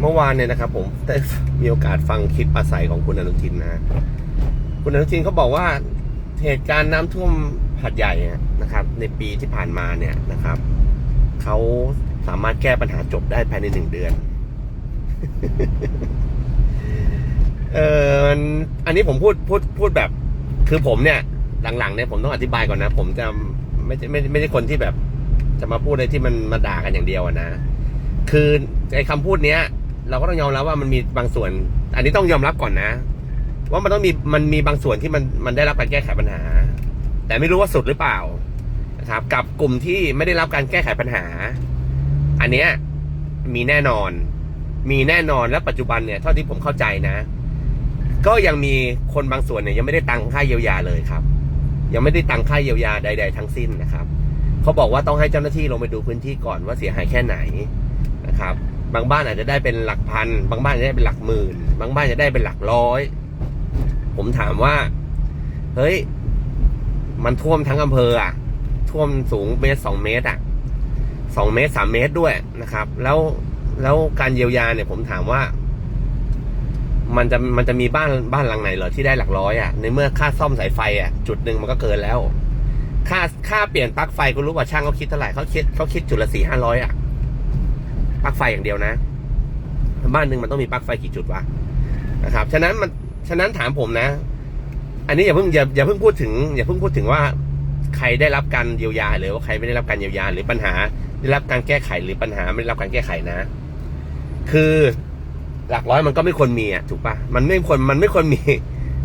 เมื่อวานเนี่ยนะครับ ผมได้มีโอกาสฟังคลิปปราศัยของคุณอนุทินนะคุณอนุทินเขาบอกว่าเหตุการณ์น้ำท่วมหัดใหญ่นะครับ ในปีที่ผ่านมาเนี่ยนะครับเขาสามารถแก้ปัญหาจบได้ภายในหนึ่งเดือนเอออันนี้ผมพูดพูดพูดแบบ คือผมเนี่ย หลังๆเนี่ยผมต้องอธิบายก่อนนะ ผมจะไม่ไม่ไม่ใช่คนที่แบบ จะมาพูดอะไรที่มันมาด่ากันอย่างเดียวนะคือไอ้คำพูดเนี้ย เราก็ต้องยอมรับว่ามันมีบางส่วน อันนี้ต้องยอมรับก่อนนะ ว่ามันต้องมีมันมีบางส่วนที่มันมันได้รับการแก้ไขปัญหา แต่ไม่รู้ว่าสุดหรือเปล่านะครับ กับกลุ่มที่ไม่ได้รับการแก้ไขปัญหา อันเนี้ยมีแน่นอน มีแน่นอนและปัจจุบันเนี่ยเท่าที่ผมเข้าใจนะ ก็ยังมีคนบางส่วนเนี่ยยังไม่ได้ตังค่าเยียวยาเลยครับ ยังไม่ได้ตังค่าเยียวยาใด ๆ ทั้งสิ้นนะครับเขาบอกว่าต้องให้เจ้าหน้าที่ลงไปดูพื้นที่ก่อนว่าเสียหายแค่ไหนนะครับ บางบ้านอาจจะได้เป็นหลักพัน บางบ้านจะได้เป็นหลักหมื่น บางบ้านจะได้เป็นหลักร้อย ผมถามว่า เฮ้ย มันท่วมทั้งอำเภออะ ท่วมสูงเมตรสองเมตรอะสองเมตรสามเมตรด้วยนะครับ แล้วแล้วการเยียวยาเนี่ย ผมถามว่า มันจะมันจะมีบ้านบ้านหลังไหนเหรอที่ได้หลักร้อยอะในเมื่อค่าซ่อมสายไฟอะ จุดหนึ่งมันก็เกินแล้ว ค่าค่าเปลี่ยนปลั๊กไฟก็รู้ว่าช่างเขาคิดเท่าไหร่เขาคิดเขาคิดจุดละสี่ห้าร้อยอะ ปลั๊กไฟอย่างเดียวนะ บ้านหนึ่งมันต้องมีปลั๊กไฟกี่จุดวะนะครับ ฉะนั้นมันฉะนั้นถามผมนะ อันนี้อย่าเพิ่งอย่าอย่าเพิ่งพูดถึง อย่าเพิ่งพูดถึงว่าใครได้รับการเยียวยาหรือว่าใครไม่ได้รับการเยียวยา หรือปัญหาได้รับการแก้ไขหรือปัญหาไม่ได้รับการแก้ไขนะ คือหลักร้อยมันก็ไม่ควรมีอะถูกปะมันไม่ควรมันไม่ควรมี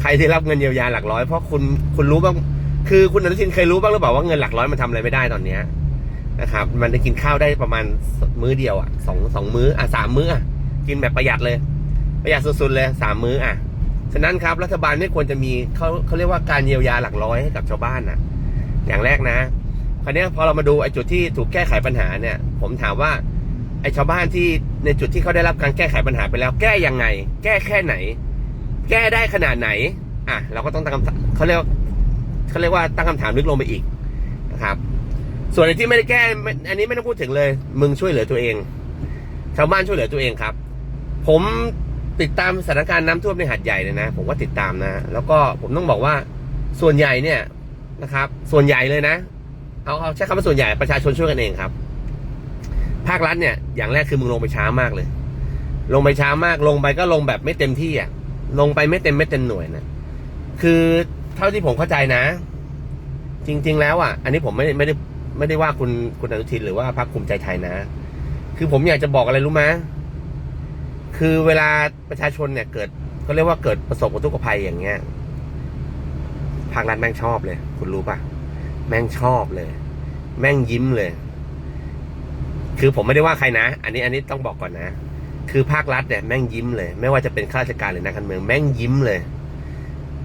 ใครที่รับเงินเยียวยาหลักร้อยเพราะคุณคุณรู้บ้างคือคุณอนุทินเคยรู้บ้างหรือเปล่าว่าเงินหลักร้อยมันทำอะไรไม่ได้ตอนเนี้ย นะครับ มันจะกินข้าวได้ประมาณมื้อเดียวอะสองสองมื้ออะสามมื้ออะกินแบบประหยัดเลย ประหยัดสุดๆเลยสามมื้ออะฉะนั้นครับรัฐบาลไม่ควรจะมีเขาเขาเรียกว่าการเยียวยาหลักร้อยให้กับชาวบ้านนะอย่างแรกนะคราวนี้พอเรามาดูไอ้จุดที่ถูกแก้ไขปัญหาเนี่ย ผมถามว่าไอ้ชาวบ้านที่ในจุดที่เขาได้รับการแก้ไขปัญหาไปแล้ว แก้ยังไง แก้แค่ไหน แก้ได้ขนาดไหน อะ เราก็ต้องตั้งคำถามเขาเรียกเขาเรียกว่าตั้งคำถามลึกลงไปอีกนะครับ ส่วนไอ้ที่ไม่ได้แก้อันนี้ไม่ต้องพูดถึงเลย มึงช่วยเหลือตัวเอง ชาวบ้านช่วยเหลือตัวเองครับ ผมติดตามสถานการณ์น้ำท่วมในหาดใหญ่เลยนะ ผมก็ติดตามนะ แล้วก็ผมต้องบอกว่าส่วนใหญ่เนี่ยนะครับ ส่วนใหญ่เลยนะ เอาเอาใช้คำว่าส่วนใหญ่ประชาชนช่วยกันเองครับ ภาครัฐเนี่ย อย่างแรกคือมึงลงไปช้ามากเลย ลงไปช้ามากลงไปก็ลงแบบไม่เต็มที่อะ ลงไปไม่เต็มไม่เต็มหน่วยนะคือเท่าที่ผมเข้าใจนะ จริง ๆ แล้วอะ อันนี้ผมไม่ได้ไม่ได้ ไม่ได้ว่าคุณคุณอนุทินหรือว่าพรรคภูมิใจไทยนะ คือผมอยากจะบอกอะไรรู้ไหมคือเวลาประชาชนเนี่ยเกิดก็เรียกว่าเกิดประสบอุทกภัยอย่างเงี้ยภาครัฐแม่งชอบเลย คุณรู้ปะแม่งชอบเลย แม่งยิ้มเลย คือผมไม่ได้ว่าใครนะ อันนี้อันนี้ต้องบอกก่อนนะ คือภาครัฐเนี่ยแม่งยิ้มเลย ไม่ว่าจะเป็นข้าราชการหรือนักการเมือง แม่งยิ้มเลย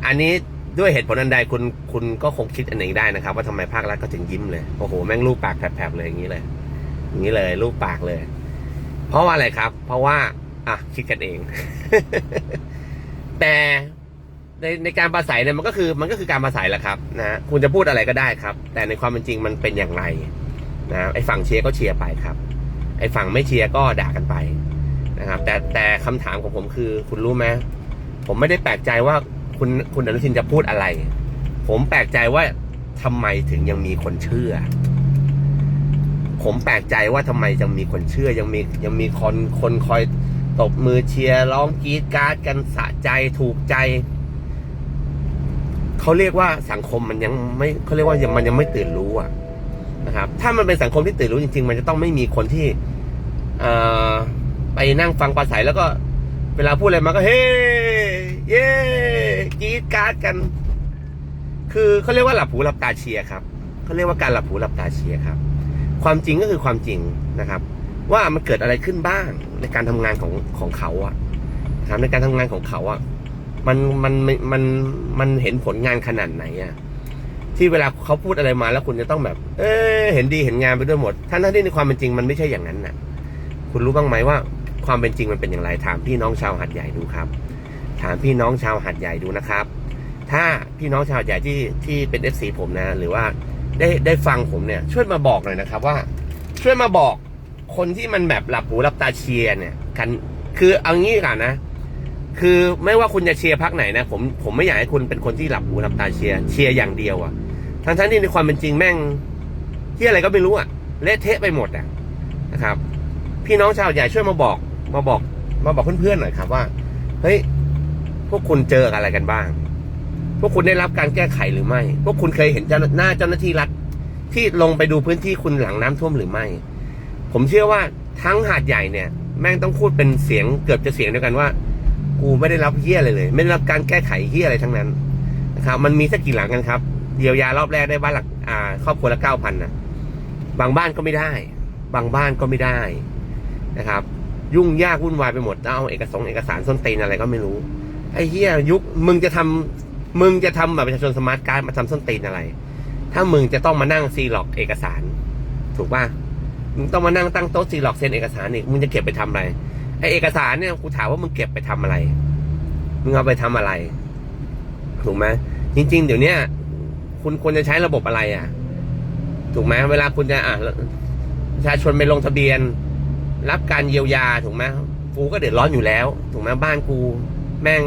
อันนี้ ด้วยเหตุผลอันใดคุณคุณก็คงคิดอันหนึ่งได้นะครับ ว่าทำไมภาครัฐก็ถึงยิ้มเลยโอ้โหแม่งรูปปากแผลบๆเลยอย่างนี้เลย อย่างนี้เลยรูปปากเลย เพราะว่าอะไรครับ เพราะว่าอะคิดกันเอง แต่ในในการปราศัยเนี่ยมันก็คือมันก็คือการปราศัยแหละครับนะคุณจะพูดอะไรก็ได้ครับ แต่ในความเป็นจริงมันเป็นอย่างไรนะไอ้ฝั่งเชียร์ก็เชียร์ไปครับ ไอ้ฝั่งไม่เชียร์ก็ด่ากันไปนะครับ แต่แต่คำถามของผมคือ คุณรู้ไหมผมไม่ได้แปลกใจว่า คุณคุณอนุทินจะพูดอะไร ผมแปลกใจว่าทำไมถึงยังมีคนเชื่อ ผมแปลกใจว่าทำไมยังมีคนเชื่อ ยังมียังมีคนคนคอยตบมือเชียร์ร้องกรีดการ์ดกันสะใจถูกใจเขาเรียกว่าสังคมมันยังไม่เขาเรียกว่ายังมันยังไม่ตื่นรู้อะนะครับ ถ้ามันเป็นสังคมที่ตื่นรู้จริง ๆ มันจะต้องไม่มีคนที่เอ่อไปนั่งฟังปราศัยแล้วก็ เวลาพูดอะไรมาก็เฮ้เย่ กรีดการ์ดกัน คือเขาเรียกว่าหลับหูหลับตาเชียร์ครับเขาเรียกว่าการหลับหูหลับตาเชียร์ครับ ความจริงก็คือความจริงนะครับ ว่ามันเกิดอะไรขึ้นบ้างในการทำงานของของเขาอะครับในการทำงานของเขาอะมันมันมันมันมันเห็นผลงานขนาดไหนอะที่เวลาเขาพูดอะไรมาแล้วคุณจะต้องแบบ เออเห็นดีเห็นงานไปด้วยหมดทั้งที่ในความเป็นจริงมันไม่ใช่อย่างนั้นน่ะ คุณรู้บ้างไหมว่า ความเป็นจริงมันเป็นอย่างไรถามพี่น้องชาวหัดใหญ่ดูครับ ถามพี่น้องชาวหัดใหญ่ดูนะครับ ถ้าพี่น้องชาวหัดใหญ่ที่ที่เป็นเอฟซีผมนะ หรือว่าได้ได้ฟังผมเนี่ย ช่วยมาบอกหน่อยนะครับ ว่า ช่วยมาบอกคนที่มันแบบหลับหูหลับตาเชียร์เนี่ย กันคือเอางี้ก่อนนะ คือไม่ว่าคุณจะเชียร์พักไหนนะผมผมไม่อยากให้คุณเป็นคนที่หลับหูหลับตาเชียร์เชียร์อย่างเดียวอะทั้งทั้งที่ในความเป็นจริงแม่งที่อะไรก็ไม่รู้อะเละเทะไปหมดอะนะครับ พี่น้องชาวใหญ่ช่วยมาบอก มาบอก มาบอกเพื่อนๆหน่อยครับว่าเฮ้ย พวกคุณเจออะไรกันบ้าง พวกคุณได้รับการแก้ไขหรือไม่ พวกคุณเคยเห็นเจ้าหน้าเจ้าหน้าที่รัฐที่ลงไปดูพื้นที่คุณหลังน้ำท่วมหรือไม่ ผมเชื่อว่าทั้งหาดใหญ่เนี่ย แม่งต้องพูดเป็นเสียงเกือบจะเสียงเดียวกันว่า กูไม่ได้รับเฮี้ยอะไรเลย ไม่ได้รับการแก้ไขเฮี้ยอะไรทั้งนั้นนะครับมันมีสักกี่หลังกันครับเยียวยารอบแรกได้บ้านหลักอ่าครอบครัวละเก้าพันนะบางบ้านก็ไม่ได้ บางบ้านก็ไม่ได้นะครับ ยุ่งยากวุ่นวายไปหมดเอาเอกสารเอกสารส้นตีนอะไรก็ไม่รู้ ไอ้เฮียยุคมึงจะทำมึงจะทำแบบประชาชนสมาร์ทการ์ดมาทำส้นตีนอะไร ถ้ามึงจะต้องมานั่งซีล็อกเอกสาร ถูกป่ะมึงต้องมานั่งตั้งโต๊ะซีล็อกเซ็นเอกสารอีกมึงจะเก็บไปทำอะไรไอเอกสารเนี่ยกูถามว่ามึงเก็บไปทำอะไรมึงเอาไปทำอะไร ถูกไหมจริง ๆ เดี๋ยวเนี้ยคุณควรจะใช้ระบบอะไรอะ ถูกไหมเวลาคุณจะอะประชาชนไปลงทะเบียน รับการเยียวยาถูกไหมกูก็เดือดร้อนอยู่แล้ว ถูกไหมบ้านกู แม่ง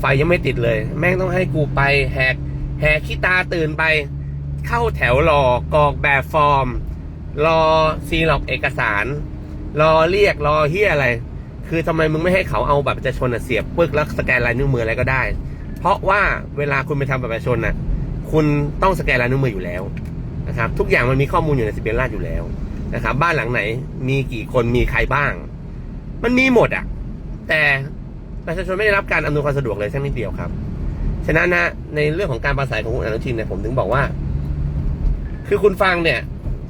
ไฟยังไม่ติดเลย แม่งต้องให้กูไปแหกแหกขี้ตาตื่นไป เข้าแถวรอกรอกแบบฟอร์ม รอซีล็อกเอกสาร รอเรียกรอเฮียอะไร คือทำไมมึงไม่ให้เขาเอาบัตรประชาชนอะเสียบปึ๊กแล้วสแกนลายนิ้วมืออะไรก็ได้ เพราะว่าเวลาคุณไปทำบัตรประชาชนน่ะ คุณต้องสแกนลายนิ้วมืออยู่แล้วนะครับ ทุกอย่างมันมีข้อมูลอยู่ในทะเบียนราษฎร์อยู่แล้วนะครับ บ้านหลังไหน มีกี่คนมีใครบ้าง มันมีหมดอะ แต่ ประชาชนไม่ได้รับการอำนวยความสะดวกเลยสักนิดเดียวครับ ฉะนั้นนะในเรื่องของการปราศัยของคุณอนุทินเนี่ยผมถึงบอกว่า คือคุณฟังเนี่ย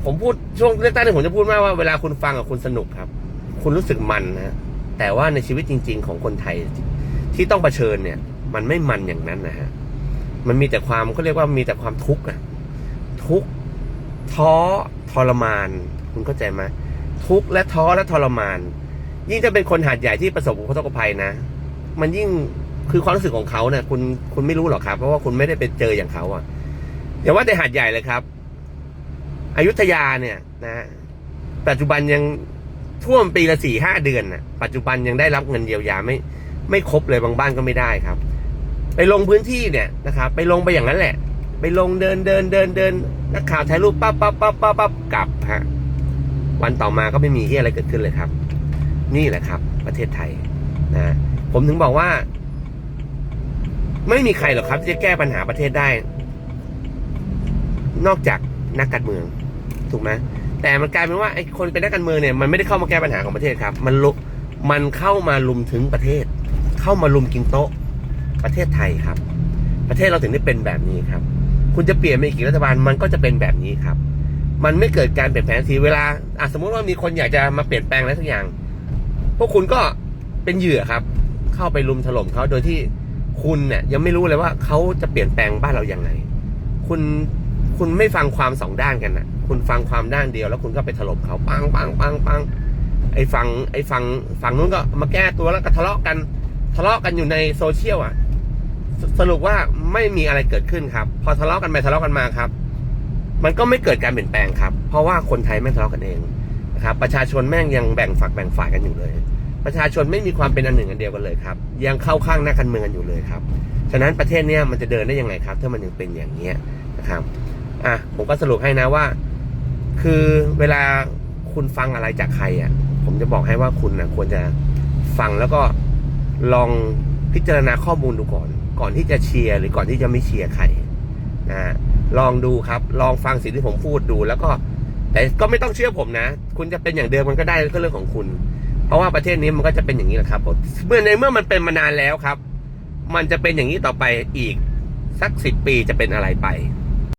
ผมพูดช่วงเลือกตั้งเนี่ยผมจะพูดมากว่าเวลาคุณฟังกับคุณสนุกครับ คุณรู้สึกมันนะแต่ว่าในชีวิตจริง ๆ ของคนไทยที่ต้องเผชิญเนี่ย มันไม่มันอย่างนั้นนะฮะมันมีแต่ความเขาเรียกว่ามีแต่ความทุกข์อะทุกข์ท้อทรมาน คุณเข้าใจไหมทุกข์และท้อและทรมาน ยิ่งจะเป็นคนหาดใหญ่ที่ประสบอุทกภัยนะ มันยิ่งคือความรู้สึกของเขาเนี่ยคุณคุณไม่รู้หรอกครับ เพราะว่าคุณไม่ได้ไปเจออย่างเขาอะอย่าว่าแต่หาดใหญ่เลยครับอยุธยาเนี่ยนะปัจจุบันยังท่วมปีละสี่ห้าเดือนน่ะปัจจุบันยังได้รับเงินเยียวยาไม่ ไม่ครบเลยบางบ้านก็ไม่ได้ครับ ไปลงพื้นที่เนี่ยนะครับ ไปลงไปอย่างนั้นแหละ ไปลงเดินเดินเดินเดินนักข่าวถ่ายรูปปั๊บปั๊บปั๊บปั๊บปั๊บกลับฮะวันต่อมาก็ไม่มีที่อะไรเกิดขึ้นเลยครับ นี่แหละครับ ประเทศไทยนะ ผมถึงบอกว่า ไม่มีใครหรอกครับที่จะแก้ปัญหาประเทศได้ นอกจากนักการเมือง ถูกไหมแต่มันกลายเป็นว่าไอ้คนเป็นนักการเมืองเนี่ยมันไม่ได้เข้ามาแก้ปัญหาของประเทศครับ มันลุมันเข้ามาลุมถึงประเทศ เข้ามาลุมกินโต๊ะ ประเทศไทยครับ ประเทศเราถึงได้เป็นแบบนี้ครับ คุณจะเปลี่ยนไปอีกกี่รัฐบาลมันก็จะเป็นแบบนี้ครับ มันไม่เกิดการเปลี่ยนแปลงทีเวลาอะสมมติว่ามีคนอยากจะมาเปลี่ยนแปลงอะไรสักอย่าง พวกคุณก็เป็นเหยื่อครับ เข้าไปลุมถล่มเขาโดยที่คุณเนี่ยยังไม่รู้เลยว่าเขาจะเปลี่ยนแปลงบ้านเราอย่างไรคุณคุณไม่ฟังความสองด้านกันนะคุณฟังความด้านเดียว แล้วคุณก็ไปถล่มเขาปังปังปังปังไอ้ฝั่งไอ้ฝั่งฝั่งนู้นก็มาแก้ตัวแล้วก็ทะเลาะกัน ทะเลาะกันอยู่ในโซเชียลอะสสรุปว่าไม่มีอะไรเกิดขึ้นครับ พอทะเลาะกันไปทะเลาะกันมาครับ มันก็ไม่เกิดการเปลี่ยนแปลงครับ เพราะว่าคนไทยแม่งทะเลาะกันเองนะครับ ประชาชนแม่งยังแบ่งฝักแบ่งฝ่ายกันอยู่เลย ประชาชนไม่มีความเป็นอันหนึ่งอันเดียวกันเลยครับ ยังเข้าข้างนักการเมืองกันอยู่เลยครับ ฉะนั้นประเทศเนี้ยมันจะเดินได้ยังไงครับ ถ้ามันยังเป็นอย่างเนี้ยนะครับอะผมก็สรุปให้นะว่า คือเวลาคุณฟังอะไรจากใครอะผมจะบอกให้ว่าคุณนะควรจะฟังแล้วก็ลองพิจารณาข้อมูลดูก่อน ก่อนที่จะเชียร์หรือก่อนที่จะไม่เชียร์ใครนะฮะลองดูครับ ลองฟังสิ่งที่ผมพูดดูแล้วก็ แต่ก็ไม่ต้องเชื่อผมนะ คุณจะเป็นอย่างเดิมมันก็ได้ก็เรื่องของคุณ ราะว่าประเทศนี้มันก็จะเป็นอย่างนี้แหละครับผมเมื่อในเมื่อมันเป็นมานานแล้วครับ มันจะเป็นอย่างนี้ต่อไปอีกสักสิบปีจะเป็นอะไรไป